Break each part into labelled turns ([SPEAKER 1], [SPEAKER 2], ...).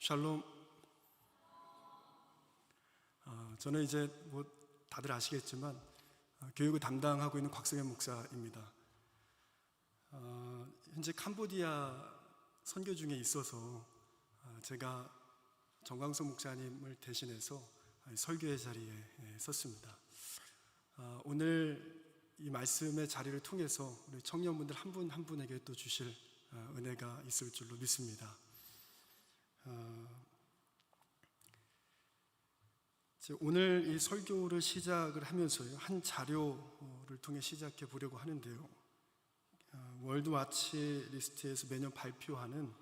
[SPEAKER 1] 샬롬. 어, 저는 이제 뭐 다들 아시겠지만 어, 교육을 담당하고 있는 곽성현 목사입니다. 어, 현재 캄보디아 선교 중에 있어서 어, 제가 정광석 목사님을 대신해서 설교의 자리에 예, 섰습니다. 어, 오늘 이 말씀의 자리를 통해서 우리 청년분들 한 분한 분에게 또 주실 어, 은혜가 있을 줄로 믿습니다. 어, 오늘 이 설교를 시작을 하면서요 한 자료를 통해 시작해 보려고 하는데요. 어, 월드와치 리스트에서 매년 발표하는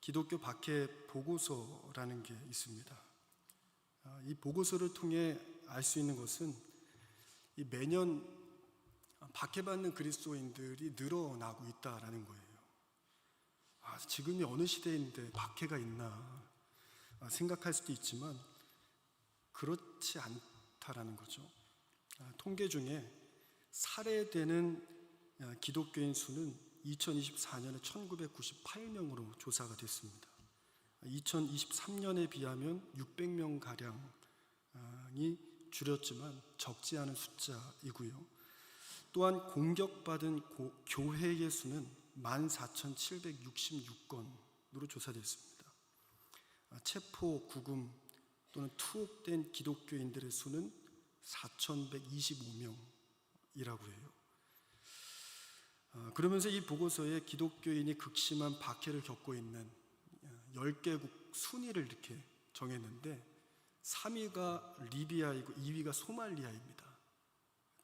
[SPEAKER 1] 기독교 박해 보고서라는 게 있습니다. 어, 이 보고서를 통해 알 수 있는 것은 이 매년 박해받는 그리스도인들이 늘어나고 있다라는 거예요. 아, 지금이 어느 시대인데 박해가 있나 아, 생각할 수도 있지만 그렇지 않다라는 거죠. 아, 통계 중에 살해되는 아, 기독교인 수는 2024년에 1998명으로 조사가 됐습니다. 2023년에 비하면 600명 가량이 줄였지만 적지 않은 숫자이고요. 또한 공격받은 고, 교회의 수는 14,766건으로 조사됐습니다. 아, 체포, 구금 또는 투옥된 기독교인들의 수는 4,125명이라고 해요. 아, 그러면서 이 보고서에 기독교인이 극심한 박해를 겪고 있는 10개국 순위를 이렇게 정했는데 3위가 리비아이고 2위가 소말리아입니다.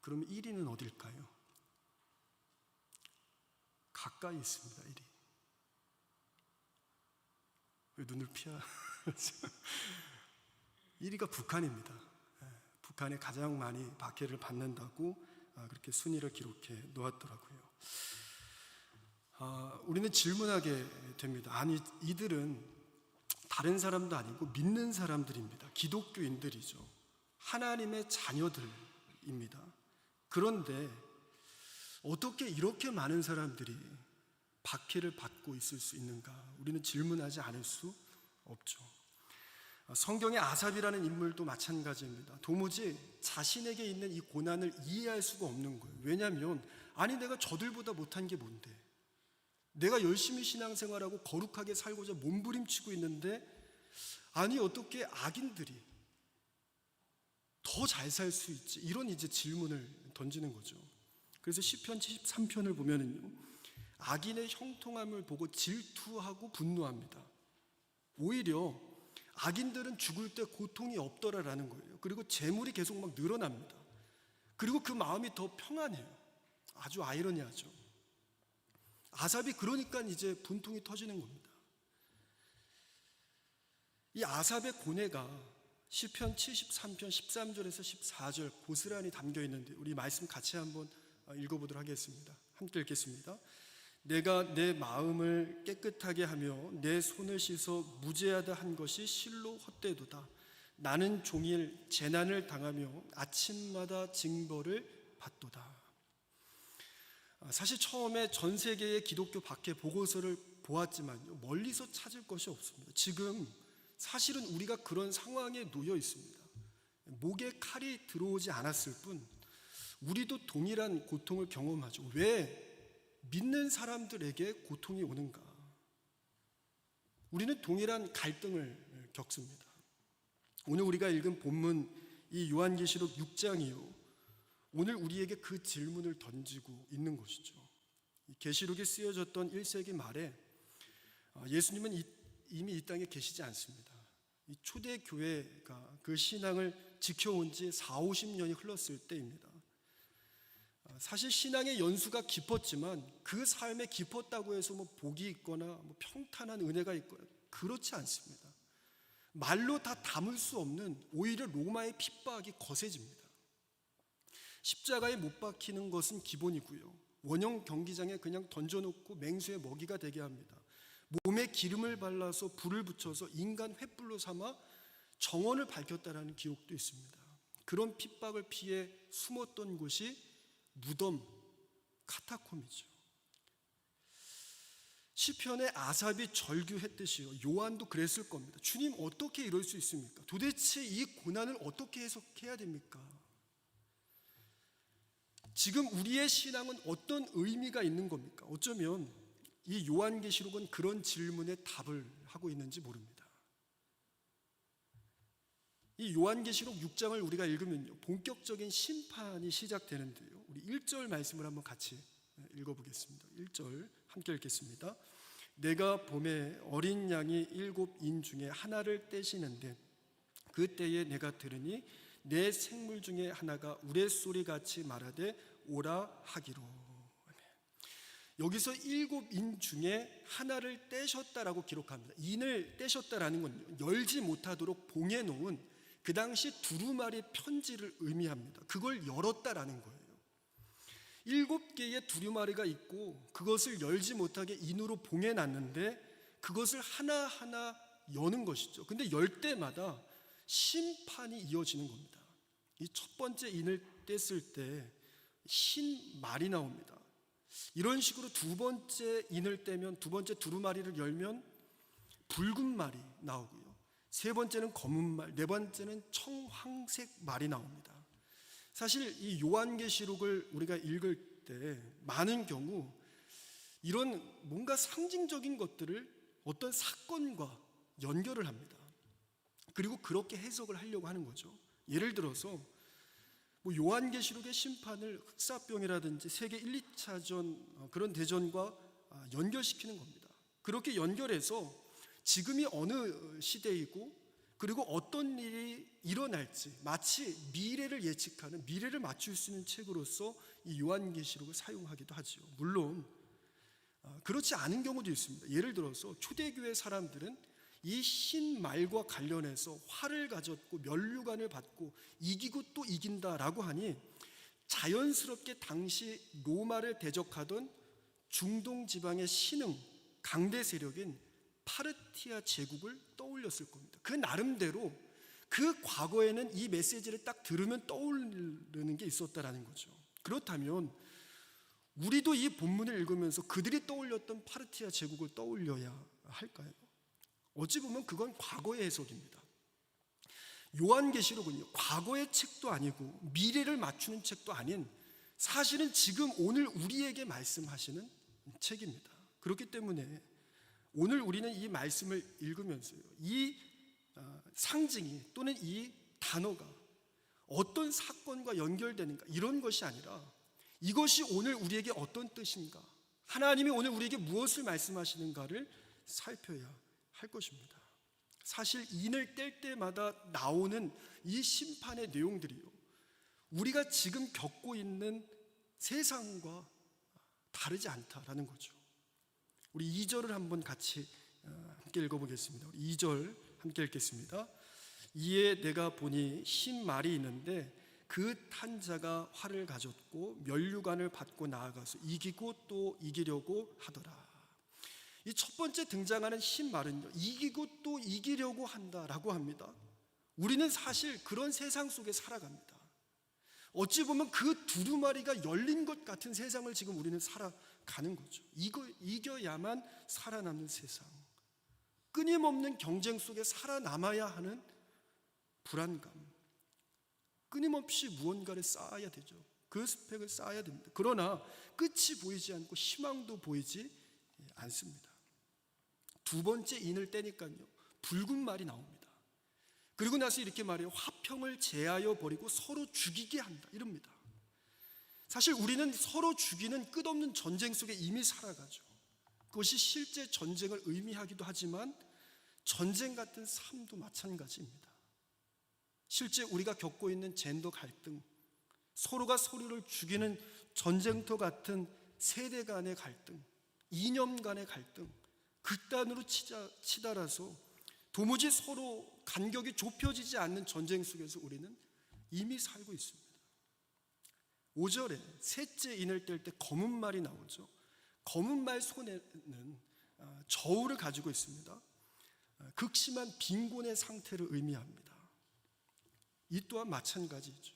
[SPEAKER 1] 그러면 1위는 어딜까요? 가까이 있습니다, 1위. 왜 눈을 피하? 1위가 북한입니다. 예, 북한이 가장 많이 박해를 받는다고 아, 그렇게 순위를 기록해 놓았더라고요. 아, 우리는 질문하게 됩니다. 아니, 이들은 다른 사람도 아니고 믿는 사람들입니다. 기독교인들이죠. 하나님의 자녀들입니다. 그런데 어떻게 이렇게 많은 사람들이 박해를 받고 있을 수 있는가? 우리는 질문하지 않을 수 없죠. 성경의 아삽이라는 인물도 마찬가지입니다. 도무지 자신에게 있는 이 고난을 이해할 수가 없는 거예요. 왜냐하면 아니 내가 저들보다 못한 게 뭔데? 내가 열심히 신앙생활하고 거룩하게 살고자 몸부림치고 있는데 아니 어떻게 악인들이 더 잘 살 수 있지? 이런 이제 질문을 던지는 거죠. 그래서 시편 73편을 보면은요. 악인의 형통함을 보고 질투하고 분노합니다. 오히려 악인들은 죽을 때 고통이 없더라라는 거예요. 그리고 재물이 계속 막 늘어납니다. 그리고 그 마음이 더 평안해요. 아주 아이러니하죠. 아삽이 그러니까 이제 분통이 터지는 겁니다. 이 아삽의 고뇌가 시편 73편 13절에서 14절 고스란히 담겨 있는데 우리 말씀 같이 한번 읽어보도록 하겠습니다. 함께 읽겠습니다. 내가 내 마음을 깨끗하게 하며 내 손을 씻어 무죄하다 한 것이 실로 헛되도다. 나는 종일 재난을 당하며 아침마다 징벌을 받도다. 사실 처음에 전 세계의 기독교 박해 보고서를 보았지만 멀리서 찾을 것이 없습니다. 지금 사실은 우리가 그런 상황에 놓여 있습니다. 목에 칼이 들어오지 않았을 뿐 우리도 동일한 고통을 경험하죠. 왜 믿는 사람들에게 고통이 오는가? 우리는 동일한 갈등을 겪습니다. 오늘 우리가 읽은 본문 이 요한계시록 6장이요. 오늘 우리에게 그 질문을 던지고 있는 것이죠. 계시록에 쓰여졌던 1세기 말에 예수님은 이미 이 땅에 계시지 않습니다. 이 초대 교회가 그 신앙을 지켜온 지 4, 50년이 흘렀을 때입니다. 사실 신앙의 연수가 깊었지만 그 삶에 깊었다고 해서 뭐 복이 있거나 뭐 평탄한 은혜가 있거나 그렇지 않습니다. 말로 다 담을 수 없는 오히려 로마의 핍박이 거세집니다. 십자가에 못 박히는 것은 기본이고요. 원형 경기장에 그냥 던져놓고 맹수의 먹이가 되게 합니다. 몸에 기름을 발라서 불을 붙여서 인간 횃불로 삼아 정원을 밝혔다라는 기록도 있습니다. 그런 핍박을 피해 숨었던 곳이 무덤 카타콤이죠. 시편의 아삽이 절규했듯이요. 요한도 그랬을 겁니다. 주님 어떻게 이럴 수 있습니까? 도대체 이 고난을 어떻게 해석해야 됩니까? 지금 우리의 신앙은 어떤 의미가 있는 겁니까? 어쩌면 이 요한계시록은 그런 질문에 답을 하고 있는지 모릅니다. 이 요한계시록 6장을 우리가 읽으면요. 본격적인 심판이 시작되는데요. 우리 1절 말씀을 한번 같이 읽어보겠습니다. 1절 함께 읽겠습니다. 내가 봄에 어린 양이 일곱 인 중에 하나를 떼시는데 그때에 내가 들으니 내 생물 중에 하나가 우레소리 같이 말하되 오라 하기로 여기서 일곱 인 중에 하나를 떼셨다라고 기록합니다. 인을 떼셨다라는 건 열지 못하도록 봉해 놓은 그 당시 두루마리 편지를 의미합니다. 그걸 열었다라는 거예요. 일곱 개의 두루마리가 있고 그것을 열지 못하게 인으로 봉해 놨는데 그것을 하나하나 여는 것이죠. 근데 열 때마다 심판이 이어지는 겁니다. 이 첫 번째 인을 뗐을 때 흰 말이 나옵니다. 이런 식으로 두 번째 인을 떼면 두 번째 두루마리를 열면 붉은 말이 나오고요. 세 번째는 검은 말, 네 번째는 청황색 말이 나옵니다. 사실 이 요한계시록을 우리가 읽을 때 많은 경우 이런 뭔가 상징적인 것들을 어떤 사건과 연결을 합니다. 그리고 그렇게 해석을 하려고 하는 거죠. 예를 들어서 뭐 요한계시록의 심판을 흑사병이라든지 세계 1, 2차전 그런 대전과 아, 연결시키는 겁니다. 그렇게 연결해서 지금이 어느 시대이고 그리고 어떤 일이 일어날지 마치 미래를 예측하는 미래를 맞출 수 있는 책으로서 이 요한계시록을 사용하기도 하죠. 물론 아, 그렇지 않은 경우도 있습니다. 예를 들어서 초대교회 사람들은 이흰 말과 관련해서 화를 가졌고 면류관을 받고 이기고 또 이긴다라고 하니 자연스럽게 당시 로마를 대적하던 중동 지방의 신흥 강대 세력인 파르티아 제국을 떠올렸을 겁니다. 그 나름대로 그 과거에는 이 메시지를 딱 들으면 떠오르는 게 있었다라는 거죠. 그렇다면 우리도 이 본문을 읽으면서 그들이 떠올렸던 파르티아 제국을 떠올려야 할까요? 어찌 보면 그건 과거의 해석입니다. 요한계시록은요, 과거의 책도 아니고 미래를 맞추는 책도 아닌 사실은 지금 오늘 우리에게 말씀하시는 책입니다. 그렇기 때문에 오늘 우리는 이 말씀을 읽으면서요, 이 어, 상징이 또는 이 단어가 어떤 사건과 연결되는가 이런 것이 아니라 이것이 오늘 우리에게 어떤 뜻인가 하나님이 오늘 우리에게 무엇을 말씀하시는가를 살펴야 할 것입니다. 사실 인을 뗄 때마다 나오는 이 심판의 내용들이요. 우리가 지금 겪고 있는 세상과 다르지 않다라는 거죠. 우리 2절을 한번 같이 어, 함께 읽어보겠습니다. 2절 함께 읽겠습니다. 이에 내가 보니 흰 말이 있는데 그 탄자가 활을 가졌고 면류관을 받고 나아가서 이기고 또 이기려고 하더라. 이 첫 번째 등장하는 흰 말은요, 이기고 또 이기려고 한다라고 합니다. 우리는 사실 그런 세상 속에 살아갑니다. 어찌 보면 그 두루마리가 열린 것 같은 세상을 지금 우리는 살아 가는 거죠. 이거 이겨야만 살아남는 세상. 끊임없는 경쟁 속에 살아남아야 하는 불안감. 끊임없이 무언가를 쌓아야 되죠. 그 스펙을 쌓아야 됩니다. 그러나 끝이 보이지 않고 희망도 보이지 않습니다. 두 번째 인을 떼니까요. 붉은 말이 나옵니다. 그리고 나서 이렇게 말해요. 화평을 제하여 버리고 서로 죽이게 한다. 이럽니다. 사실 우리는 서로 죽이는 끝없는 전쟁 속에 이미 살아가죠. 그것이 실제 전쟁을 의미하기도 하지만 전쟁 같은 삶도 마찬가지입니다. 실제 우리가 겪고 있는 젠더 갈등, 서로가 서로를 죽이는 전쟁터 같은 세대 간의 갈등, 이념 간의 갈등, 극단으로 치자, 치달아서 도무지 서로 간격이 좁혀지지 않는 전쟁 속에서 우리는 이미 살고 있습니다. 5절에 셋째 인을 뗄 때 검은 말이 나오죠. 검은 말 손에는 아, 저울을 가지고 있습니다. 아, 극심한 빈곤의 상태를 의미합니다. 이 또한 마찬가지죠.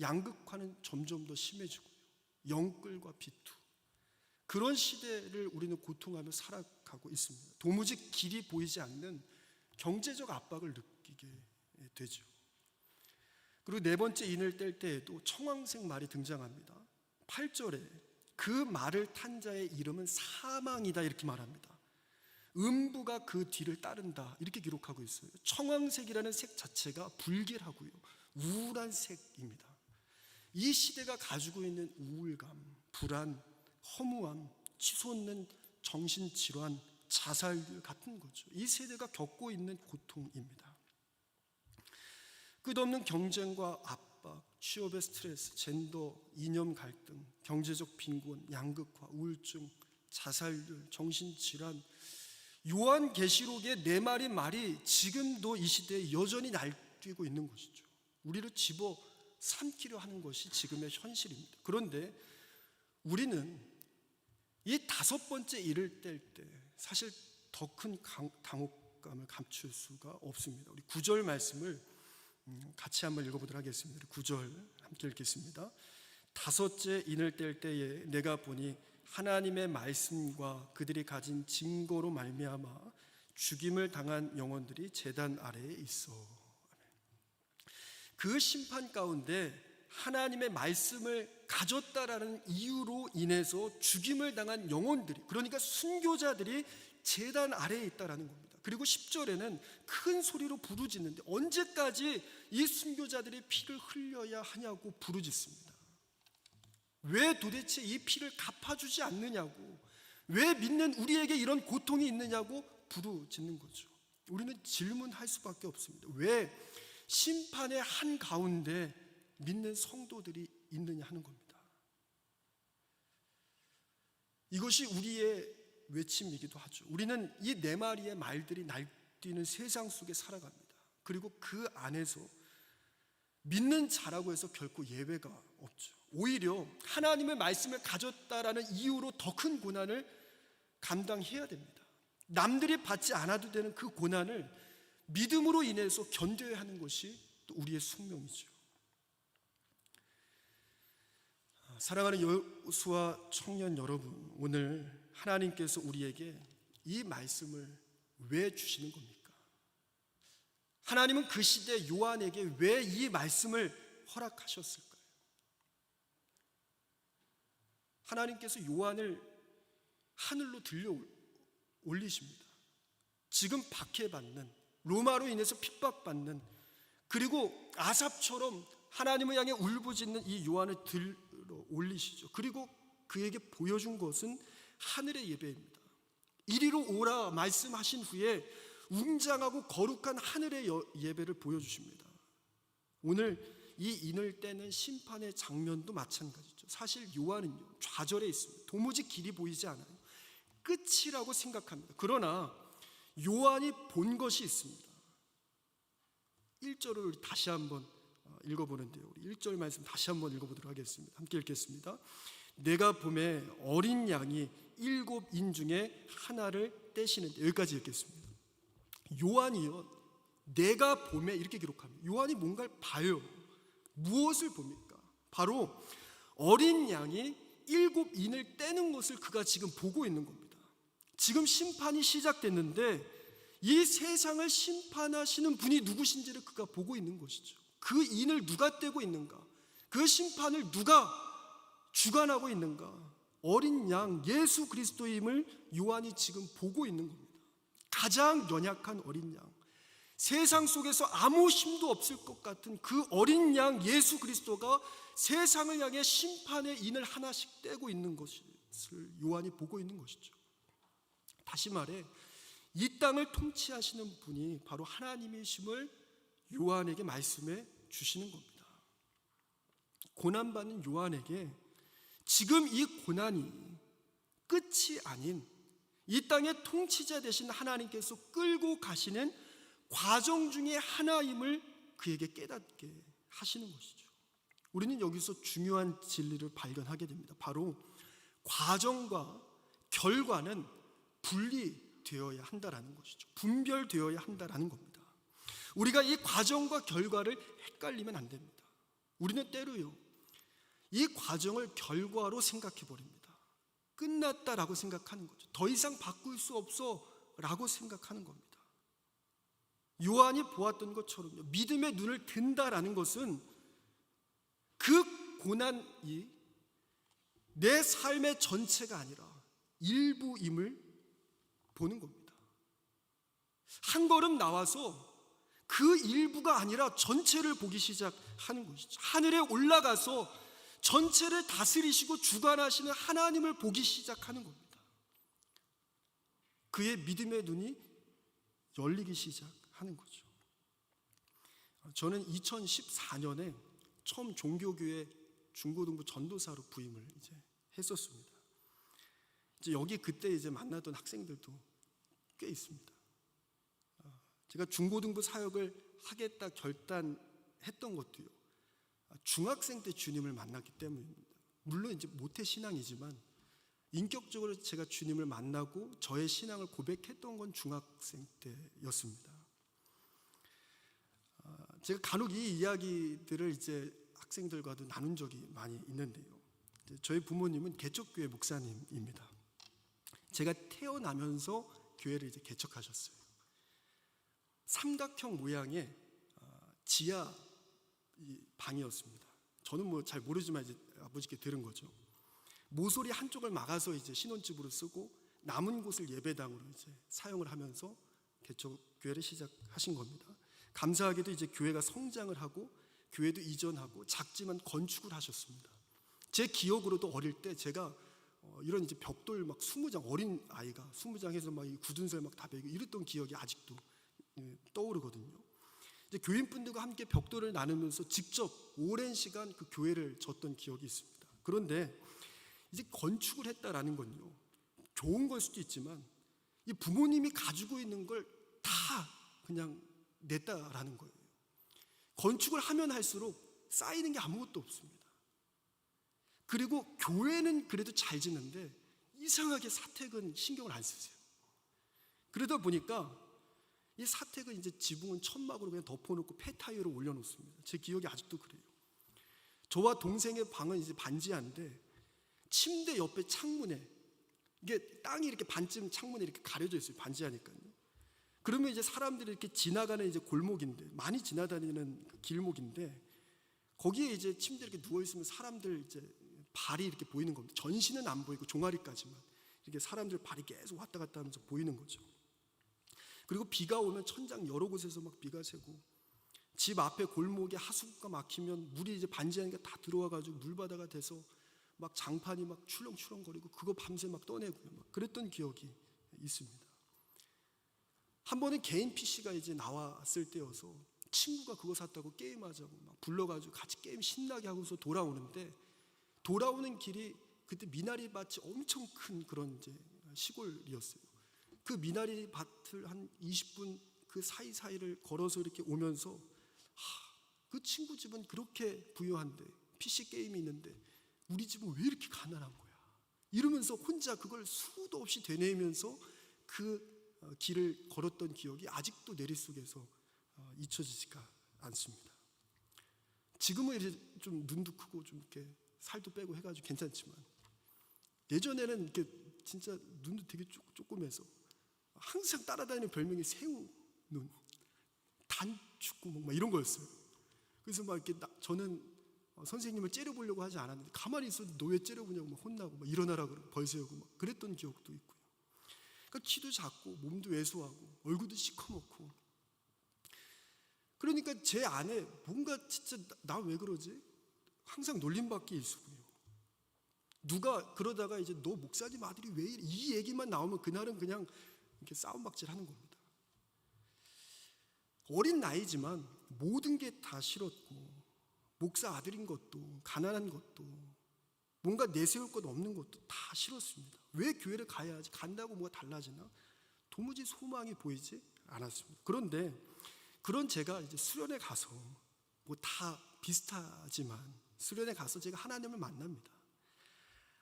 [SPEAKER 1] 양극화는 점점 더 심해지고요. 영끌과 비투. 그런 시대를 우리는 고통하며 살아가고 있습니다. 도무지 길이 보이지 않는 경제적 압박을 느끼게 되죠. 그리고 네 번째 인을 뗄 때에도 청황색 말이 등장합니다. 8절에 그 말을 탄 자의 이름은 사망이다 이렇게 말합니다. 음부가 그 뒤를 따른다 이렇게 기록하고 있어요. 청황색이라는 색 자체가 불길하고요. 우울한 색입니다. 이 시대가 가지고 있는 우울감, 불안, 허무함, 치솟는 정신질환, 자살들 같은 거죠. 이 세대가 겪고 있는 고통입니다. 끝없는 경쟁과 압박, 취업의 스트레스, 젠더, 이념 갈등, 경제적 빈곤, 양극화, 우울증, 자살들, 정신질환, 요한 계시록의 네 마리 말이 지금도 이 시대에 여전히 날뛰고 있는 것이죠. 우리를 집어 삼키려 하는 것이 지금의 현실입니다. 그런데 우리는 이 다섯 번째 일을 뗄 때 사실 더 큰 당혹감을 감출 수가 없습니다. 우리 구절 말씀을 음, 같이 한번 읽어보도록 하겠습니다. 구절 함께 읽겠습니다. 다섯째 인을 뗄 때에 내가 보니 하나님의 말씀과 그들이 가진 증거로 말미암아 죽임을 당한 영혼들이 재단 아래에 있어. 그 심판 가운데 하나님의 말씀을 가졌다라는 이유로 인해서 죽임을 당한 영혼들이 그러니까 순교자들이 재단 아래에 있다라는 겁니다. 그리고 10절에는 큰 소리로 부르짖는데 언제까지 이 순교자들의 피를 흘려야 하냐고 부르짖습니다. 왜 도대체 이 피를 갚아주지 않느냐고 왜 믿는 우리에게 이런 고통이 있느냐고 부르짖는 거죠. 우리는 질문할 수밖에 없습니다. 왜 심판의 한 가운데 믿는 성도들이 있느냐 하는 겁니다. 이것이 우리의 외침이기도 하죠. 우리는 이 네 마리의 말들이 날뛰는 세상 속에 살아갑니다. 그리고 그 안에서 믿는 자라고 해서 결코 예외가 없죠. 오히려 하나님의 말씀을 가졌다라는 이유로 더 큰 고난을 감당해야 됩니다. 남들이 받지 않아도 되는 그 고난을 믿음으로 인해서 견뎌야 하는 것이 또 우리의 숙명이죠. 사랑하는 여수와 청년 여러분, 오늘 하나님께서 우리에게 이 말씀을 왜 주시는 겁니까? 하나님은 그 시대 요한에게 왜 이 말씀을 허락하셨을까요? 하나님께서 요한을 하늘로 들려 올리십니다. 지금 박해받는 로마로 인해서 핍박받는 그리고 아삽처럼 하나님을 향해 울부짖는 이 요한을 들러 올리시죠. 그리고 그에게 보여준 것은 하늘의 예배입니다. 이리로 오라 말씀하신 후에 웅장하고 거룩한 하늘의 예배를 보여주십니다. 오늘 이 인을 떼는 심판의 장면도 마찬가지죠. 사실 요한은요, 좌절해 있습니다. 도무지 길이 보이지 않아요. 끝이라고 생각합니다. 그러나 요한이 본 것이 있습니다. 1절을 다시 한번 어, 읽어보는데요. 우리 1절 말씀 다시 한번 읽어보도록 하겠습니다. 함께 읽겠습니다. 내가 봄에 어린 양이 일곱 인 중에 하나를 떼시는데 여기까지 읽겠습니다. 요한이요. 내가 봄에 이렇게 기록합니다. 요한이 뭔가를 봐요. 무엇을 봅니까? 바로 어린 양이 일곱 인을 떼는 것을 그가 지금 보고 있는 겁니다. 지금 심판이 시작됐는데 이 세상을 심판하시는 분이 누구신지를 그가 보고 있는 것이죠. 그 인을 누가 떼고 있는가? 그 심판을 누가 주관하고 있는가? 어린 양 예수 그리스도임을 요한이 지금 보고 있는 겁니다. 가장 연약한 어린 양. 세상 속에서 아무 힘도 없을 것 같은 그 어린 양 예수 그리스도가 세상을 향해 심판의 인을 하나씩 떼고 있는 것을 요한이 보고 있는 것이죠. 다시 말해 이 땅을 통치하시는 분이 바로 하나님이심을 요한에게 말씀해 주시는 겁니다. 고난받는 요한에게 지금 이 고난이 끝이 아닌 이 땅의 통치자 되신 하나님께서 끌고 가시는 과정 중의 하나임을 그에게 깨닫게 하시는 것이죠. 우리는 여기서 중요한 진리를 발견하게 됩니다. 바로 과정과 결과는 분리되어야 한다라는 것이죠. 분별되어야 한다라는 겁니다. 우리가 이 과정과 결과를 헷갈리면 안 됩니다. 우리는 때로요, 이 과정을 결과로 생각해 버립니다. 끝났다라고 생각하는 거죠. 더 이상 바꿀 수 없어라고 생각하는 겁니다. 요한이 보았던 것처럼요. 믿음의 눈을 든다라는 것은 그 고난이 내 삶의 전체가 아니라 일부임을 보는 겁니다. 한 걸음 나와서 그 일부가 아니라 전체를 보기 시작하는 것이죠. 하늘에 올라가서 전체를 다스리시고 주관하시는 하나님을 보기 시작하는 겁니다. 그의 믿음의 눈이 열리기 시작하는 거죠. 저는 2014년에 처음 종교교회 중고등부 전도사로 부임을 이제 했었습니다. 이제 여기 그때 이제 만나던 학생들도 꽤 있습니다. 어, 제가 중고등부 사역을 하겠다 결단했던 것도요. 중학생 때 주님을 만났기 때문입니다. 물론 이제 모태 신앙이지만 인격적으로 제가 주님을 만나고 저의 신앙을 고백했던 건 중학생 때였습니다. 아, 제가 간혹 이 이야기들을 이제 학생들과도 나눈 적이 많이 있는데요. 저희 부모님은 개척교회 목사님입니다. 제가 태어나면서 교회를 이제 개척하셨어요. 삼각형 모양의 아, 지하 이 방이었습니다. 저는 뭐 잘 모르지만 이제 아버지께 들은 거죠. 모서리 한쪽을 막아서 이제 신혼집으로 쓰고 남은 곳을 예배당으로 이제 사용을 하면서 개척 교회를 시작하신 겁니다. 감사하게도 이제 교회가 성장을 하고 교회도 이전하고 작지만 건축을 하셨습니다. 제 기억으로도 어릴 때 제가 어, 이런 이제 벽돌 막 20장 어린 아이가 20장 해서 막이 굳은 살 막 다 베고 이랬던 기억이 아직도 예, 떠오르거든요. 이제 교인분들과 함께 벽돌을 나누면서 직접 오랜 시간 그 교회를 졌던 기억이 있습니다. 그런데 이제 건축을 했다라는 건요. 좋은 걸 수도 있지만 이 부모님이 가지고 있는 걸 다 그냥 냈다라는 거예요. 건축을 하면 할수록 쌓이는 게 아무것도 없습니다. 그리고 교회는 그래도 잘 짓는데 이상하게 사택은 신경을 안 쓰세요. 그러다 보니까 이 사택은 이제 지붕은 천막으로 그냥 덮어놓고 폐타이어로 올려놓습니다. 제 기억이 아직도 그래요. 저와 동생의 방은 이제 반지하인데 침대 옆에 창문에 이게 땅이 이렇게 반쯤 창문에 이렇게 가려져 있어요. 반지하니까요. 그러면 이제 사람들이 이렇게 지나가는 이제 골목인데 많이 지나다니는 그 길목인데 거기에 이제 침대 이렇게 누워 있으면 사람들 이제 발이 이렇게 보이는 겁니다. 전신은 안 보이고 종아리까지만 이렇게 사람들 발이 계속 왔다 갔다 하면서 보이는 거죠. 그리고 비가 오면 천장 여러 곳에서 막 비가 새고 집 앞에 골목에 하수구가 막히면 물이 이제 반지하니까 다 들어와 가지고 물바다가 돼서 막 장판이 막 출렁출렁거리고 그거 밤새 막 떠내고요. 막 그랬던 기억이 있습니다. 한 번은 개인 PC가 이제 나왔을 때여서 친구가 그거 샀다고 게임하자고 막 불러가지고 같이 게임 신나게 하고서 돌아오는데 돌아오는 길이 그때 미나리 밭이 엄청 큰 그런 이제 시골이었어요. 그 미나리 밭을 한 20분 그 사이사이를 걸어서 이렇게 오면서 하, 그 친구 집은 그렇게 부유한데 PC 게임이 있는데 우리 집은 왜 이렇게 가난한 거야? 이러면서 혼자 그걸 수도 없이 되뇌면서 그 어, 길을 걸었던 기억이 아직도 내리 속에서 어, 잊혀지지가 않습니다. 지금은 이제 좀 눈도 크고 좀 이렇게 살도 빼고 해가지고 괜찮지만 예전에는 이렇게 진짜 눈도 되게 조그매서 항상 따라다니는 별명이 새우 눈, 단축구멍 막 이런 거였어요. 그래서 막 이렇게 나, 저는 어, 선생님을 째려보려고 하지 않았는데 가만히 있어도 너왜 째려보냐고 막 혼나고 막 일어나라 그러고 벌세우고 막 그랬던 기억도 있고요. 그러니까 키도 작고 몸도 왜소하고 얼굴도 시커멓고 그러니까 제 안에 뭔가 진짜 나 왜 그러지? 항상 놀림받기 일수고요. 누가 그러다가 이제 너 목사님 아들이 왜 이래? 이 얘기만 나오면 그날은 그냥 이렇게 싸움박질 하는 겁니다. 어린 나이지만 모든 게 다 싫었고 목사 아들인 것도 가난한 것도 뭔가 내세울 것 없는 것도 다 싫었습니다. 왜 교회를 가야 하지? 간다고 뭐가 달라지나? 도무지 소망이 보이지 않았습니다. 그런데 그런 제가 이제 수련회 가서 뭐 다 비슷하지만 수련회 가서 제가 하나님을 만납니다.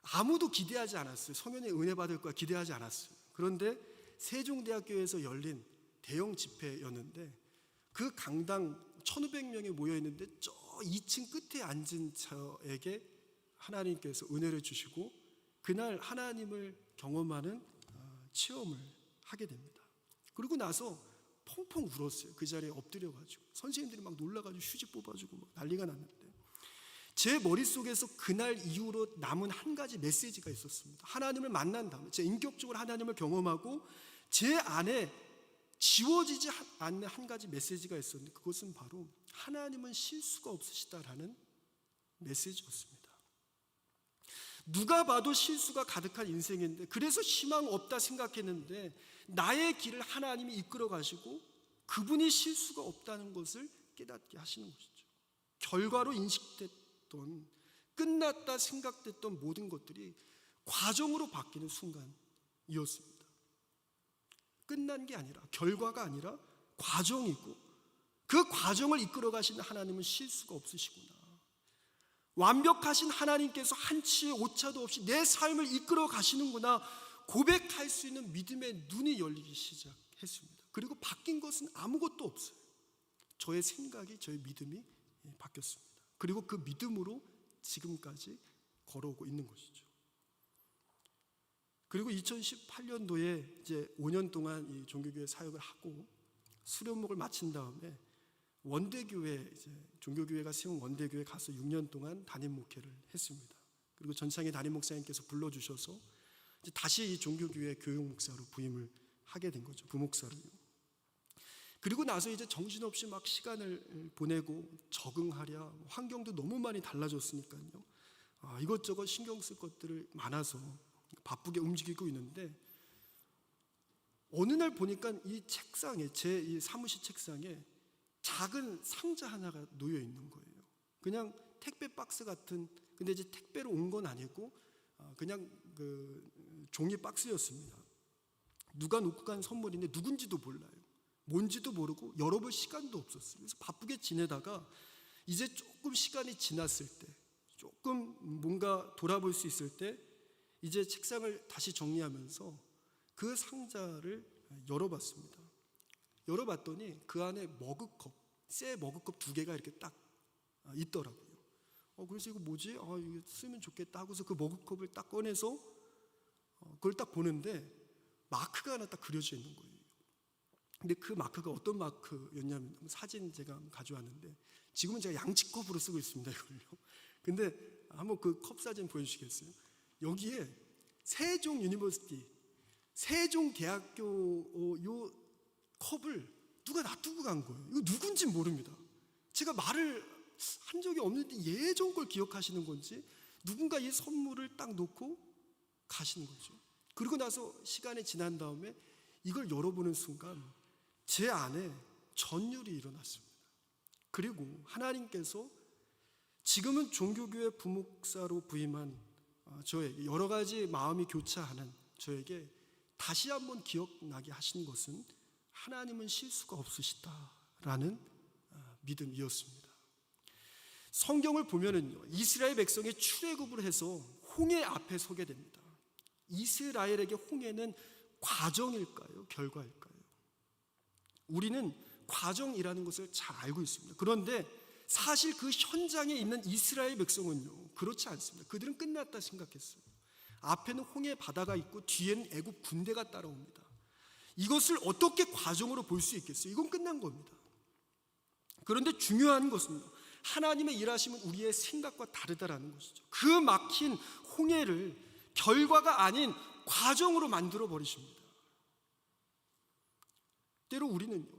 [SPEAKER 1] 아무도 기대하지 않았어요. 성현의 은혜 받을 거야 기대하지 않았어요. 그런데 세종대학교에서 열린 대형 집회였는데 그 강당 1500명이 모여 있는데 저 2층 끝에 앉은 저에게 하나님께서 은혜를 주시고 그날 하나님을 경험하는 어, 체험을 하게 됩니다. 그리고 나서 펑펑 울었어요. 그 자리에 엎드려 가지고 선생님들이 막 놀라 가지고 휴지 뽑아 주고 막 난리가 났는데 제 머릿속에서 그날 이후로 남은 한 가지 메시지가 있었습니다. 하나님을 만난 다음에 제 인격적으로 하나님을 경험하고 제 안에 지워지지 않는 한 가지 메시지가 있었는데 그것은 바로 하나님은 실수가 없으시다라는 메시지였습니다. 누가 봐도 실수가 가득한 인생인데 그래서 희망 없다 생각했는데 나의 길을 하나님이 이끌어 가시고 그분이 실수가 없다는 것을 깨닫게 하시는 것이죠. 결과로 인식됐던 끝났다 생각됐던 모든 것들이 과정으로 바뀌는 순간이었습니다. 끝난 게 아니라 결과가 아니라 과정이고 그 과정을 이끌어 가시는 하나님은 실수가 없으시구나. 완벽하신 하나님께서 한치의 오차도 없이 내 삶을 이끌어 가시는구나 고백할 수 있는 믿음의 눈이 열리기 시작했습니다. 그리고 바뀐 것은 아무것도 없어요. 저의 생각이 저의 믿음이 바뀌었습니다. 그리고 그 믿음으로 지금까지 걸어오고 있는 것이죠. 그리고 2018년도에 이제 5년 동안 이 종교교회 사역을 하고 수련목을 마친 다음에 원대교회 이제 종교교회가 세운 원대교회 가서 6년 동안 담임 목회를 했습니다. 그리고 전창의 담임 목사님께서 불러주셔서 이제 다시 이 종교교회 교육 목사로 부임을 하게 된 거죠. 부목사로요. 그리고 나서 이제 정신없이 막 시간을 보내고 적응하랴 환경도 너무 많이 달라졌으니까요. 아, 이것저것 신경 쓸 것들을 많아서 바쁘게 움직이고 있는데 어느 날 보니까 이 책상에 제 이 사무실 책상에 작은 상자 하나가 놓여 있는 거예요. 그냥 택배 박스 같은 근데 이제 택배로 온 건 아니고 아, 그냥 그 종이 박스였습니다. 누가 놓고 간 선물인데 누군지도 몰라요. 뭔지도 모르고 열어볼 시간도 없었어요. 그래서 바쁘게 지내다가 이제 조금 시간이 지났을 때, 조금 뭔가 돌아볼 수 있을 때, 이제 책상을 다시 정리하면서 그 상자를 열어봤습니다. 열어봤더니 그 안에 머그컵, 새 머그컵 두 개가 이렇게 딱 있더라고요. 어, 그래서 이거 뭐지? 아, 이거 쓰면 좋겠다 하고서 그 머그컵을 딱 꺼내서 어, 그걸 딱 보는데 마크가 하나 딱 그려져 있는 거예요. 근데 그 마크가 어떤 마크였냐면 사진 제가 가져왔는데 지금은 제가 양치컵으로 쓰고 있습니다 이걸요. 근데 한번 그 컵 사진 보여주시겠어요? 여기에 세종 유니버시티 세종 대학교 요 컵을 누가 놔두고 간 거예요. 이거 누군지 모릅니다. 제가 말을 한 적이 없는데 예전 걸 기억하시는 건지 누군가 이 선물을 딱 놓고 가시는 거죠. 그리고 나서 시간이 지난 다음에 이걸 열어보는 순간 제 안에 전율이 일어났습니다. 그리고 하나님께서 지금은 종교교회 부목사로 부임한 어, 저에게 여러 가지 마음이 교차하는 저에게 다시 한번 기억나게 하신 것은 하나님은 실수가 없으시다라는 어, 믿음이었습니다. 성경을 보면은요 이스라엘 백성이 출애굽을 해서 홍해 앞에 서게 됩니다. 이스라엘에게 홍해는 과정일까요? 결과일까요? 우리는 과정이라는 것을 잘 알고 있습니다. 그런데 사실 그 현장에 있는 이스라엘 백성은요, 그렇지 않습니다. 그들은 끝났다 생각했어요. 앞에는 홍해 바다가 있고 뒤에는 애굽 군대가 따라옵니다. 이것을 어떻게 과정으로 볼 수 있겠어요? 이건 끝난 겁니다. 그런데 중요한 것은 하나님의 일하심은 우리의 생각과 다르다라는 것이죠. 그 막힌 홍해를 결과가 아닌 과정으로 만들어 버리십니다. 때로 우리는요,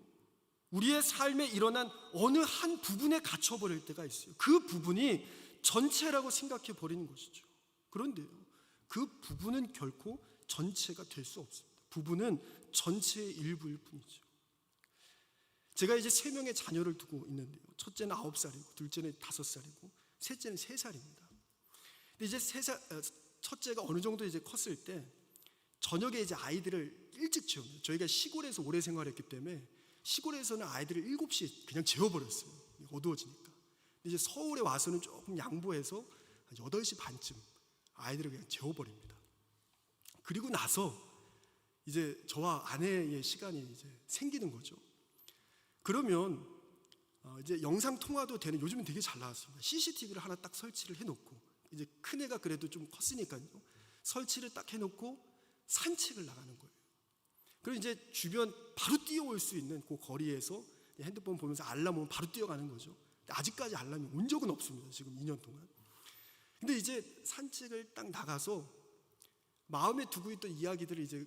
[SPEAKER 1] 우리의 삶에 일어난 어느 한 부분에 갇혀버릴 때가 있어요. 그 부분이 전체라고 생각해 버리는 것이죠. 그런데요, 그 부분은 결코 전체가 될 수 없습니다. 부분은 전체의 일부일 뿐이죠. 제가 이제 세 명의 자녀를 두고 있는데요. 첫째는 아홉 살이고, 둘째는 다섯 살이고, 셋째는 세 살입니다. 근데 이제 세 살, 어, 첫째가 어느 정도 이제 컸을 때 저녁에 이제 아이들을 일찍 재웁니다. 저희가 시골에서 오래 생활했기 때문에 시골에서는 아이들을 7시에 그냥 재워버렸어요. 어두워지니까. 이제 서울에 와서는 조금 양보해서 8시 반쯤 아이들을 그냥 재워버립니다. 그리고 나서 이제 저와 아내의 시간이 이제 생기는 거죠. 그러면 어, 이제 영상 통화도 되는 요즘은 되게 잘 나왔습니다. CCTV를 하나 딱 설치를 해놓고 이제 큰 애가 그래도 좀 컸으니까요. 설치를 딱 해놓고 산책을 나가는 거예요. 그리고 이제 주변 바로 뛰어올 수 있는 그 거리에서 핸드폰 보면서 알람 오면 바로 뛰어가는 거죠. 아직까지 알람이 온 적은 없습니다. 지금 2년 동안. 근데 이제 산책을 딱 나가서 마음에 두고 있던 이야기들을 이제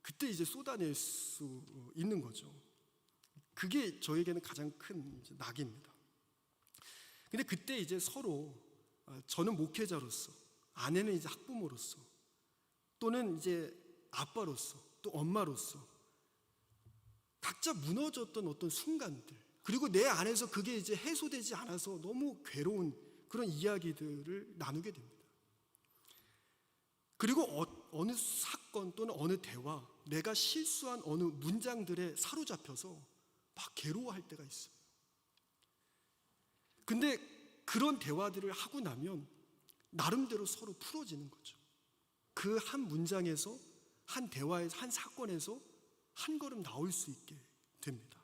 [SPEAKER 1] 그때 이제 쏟아낼 수 있는 거죠. 그게 저에게는 가장 큰 낙입니다. 근데 그때 이제 서로 어, 저는 목회자로서 아내는 이제 학부모로서 또는 이제 아빠로서 또 엄마로서 각자 무너졌던 어떤 순간들 그리고 내 안에서 그게 이제 해소되지 않아서 너무 괴로운 그런 이야기들을 나누게 됩니다. 그리고 어, 느 사건 또는 어느 대화, 내가 실수한 어느 문장들에 사로잡혀서 막 괴로워할 때가 있어요. 근데 그런 대화들을 하고 나면 나름대로 서로 풀어지는 거죠. 그 한 문장에서 한 대화에서 한 사건에서 한 걸음 나올 수 있게 됩니다.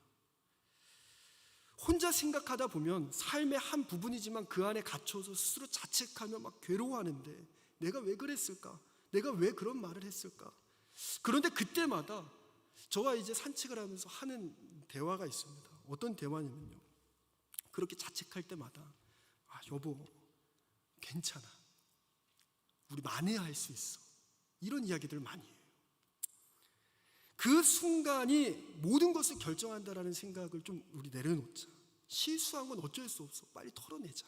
[SPEAKER 1] 혼자 생각하다 보면 삶의 한 부분이지만 그 안에 갇혀서 스스로 자책하며 막 괴로워하는데 내가 왜 그랬을까? 내가 왜 그런 말을 했을까? 그런데 그때마다 저와 이제 산책을 하면서 하는 대화가 있습니다. 어떤 대화냐면요. 그렇게 자책할 때마다 아, 여보, 괜찮아. 우리 만회할 수 있어. 이런 이야기들을 많이 해요. 그 순간이 모든 것을 결정한다라는 생각을 좀 우리 내려놓자. 실수한 건 어쩔 수 없어. 빨리 털어내자.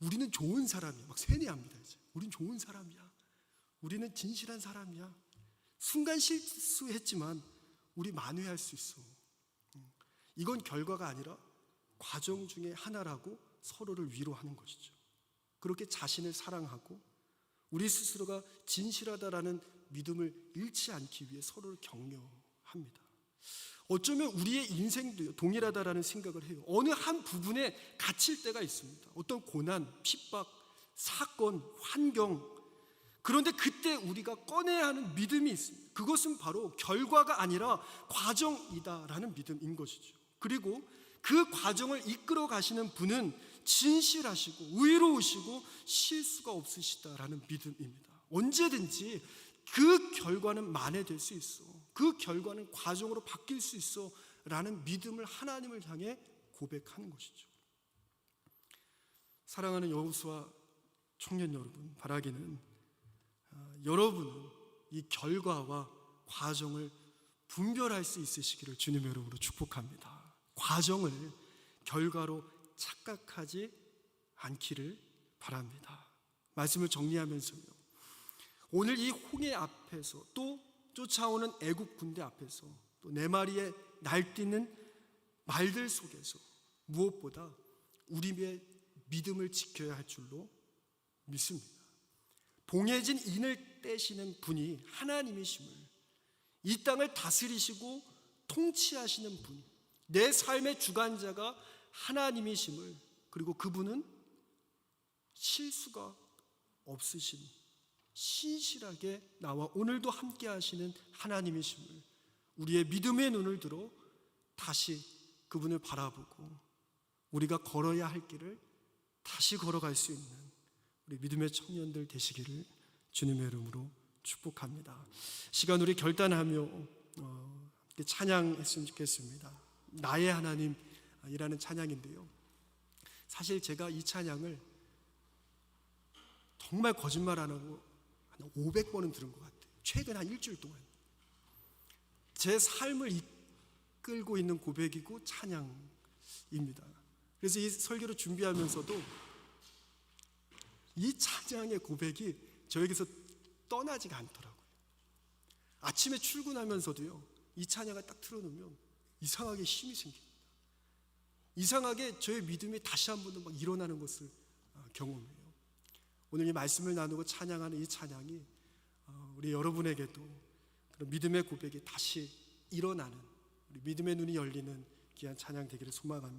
[SPEAKER 1] 우리는 좋은 사람이야. 막 세뇌합니다. 이제. 우린 좋은 사람이야. 우리는 진실한 사람이야. 순간 실수했지만 우리 만회할 수 있어. 음. 이건 결과가 아니라 과정 중에 하나라고 서로를 위로하는 것이죠. 그렇게 자신을 사랑하고 우리 스스로가 진실하다라는 믿음을 잃지 않기 위해 서로를 격려합니다. 어쩌면 우리의 인생도 동일하다라는 생각을 해요. 어느 한 부분에 갇힐 때가 있습니다. 어떤 고난, 핍박, 사건, 환경. 그런데 그때 우리가 꺼내야 하는 믿음이 있습니다. 그것은 바로 결과가 아니라 과정이다라는 믿음인 것이죠. 그리고 그 과정을 이끌어 가시는 분은 진실하시고 의로우시고 실수가 없으시다라는 믿음입니다. 언제든지 그 결과는 만회될 수 있어. 그 결과는 과정으로 바뀔 수 있어. 라는 믿음을 하나님을 향해 고백하는 것이죠. 사랑하는 여우수와 청년 여러분, 바라기는 아, 여러분은 이 결과와 과정을 분별할 수 있으시기를 주님의 이름으로 축복합니다. 과정을 결과로 착각하지 않기를 바랍니다. 말씀을 정리하면서요. 오늘 이 홍해 앞에서 또 쫓아오는 애국 군대 앞에서 또네 마리의 날뛰는 말들 속에서 무엇보다 우리의 믿음을 지켜야 할 줄로 믿습니다. 봉해진 인을 떼시는 분이 하나님이심을 이 땅을 다스리시고 통치하시는 분, 내 삶의 주관자가 하나님이심을 그리고 그분은 실수가 없으신 신실하게 나와 오늘도 함께 하시는 하나님이심을 우리의 믿음의 눈을 들어 다시 그분을 바라보고 우리가 걸어야 할 길을 다시 걸어갈 수 있는 우리 믿음의 청년들 되시기를 주님의 이름으로 축복합니다. 시간 우리 결단하며 어, 찬양했으면 좋겠습니다. 나의 하나님이라는 찬양인데요. 사실 제가 이 찬양을 정말 거짓말 안 하고 한 500번은 들은 것 같아요. 최근 한 일주일 동안. 제 삶을 이끌고 있는 고백이고 찬양입니다. 그래서 이 설교를 준비하면서도 이 찬양의 고백이 저에게서 떠나지가 않더라고요. 아침에 출근하면서도요, 이 찬양을 딱 틀어놓으면 이상하게 힘이 생깁니다. 이상하게 저의 믿음이 다시 한 번 더 막 일어나는 것을 어, 경험해요. 오늘 이 말씀을 나누고 찬양하는 이 찬양이 어, 우리 여러분에게도 그런 믿음의 고백이 다시 일어나는 우리 믿음의 눈이 열리는 귀한 찬양 되기를 소망합니다.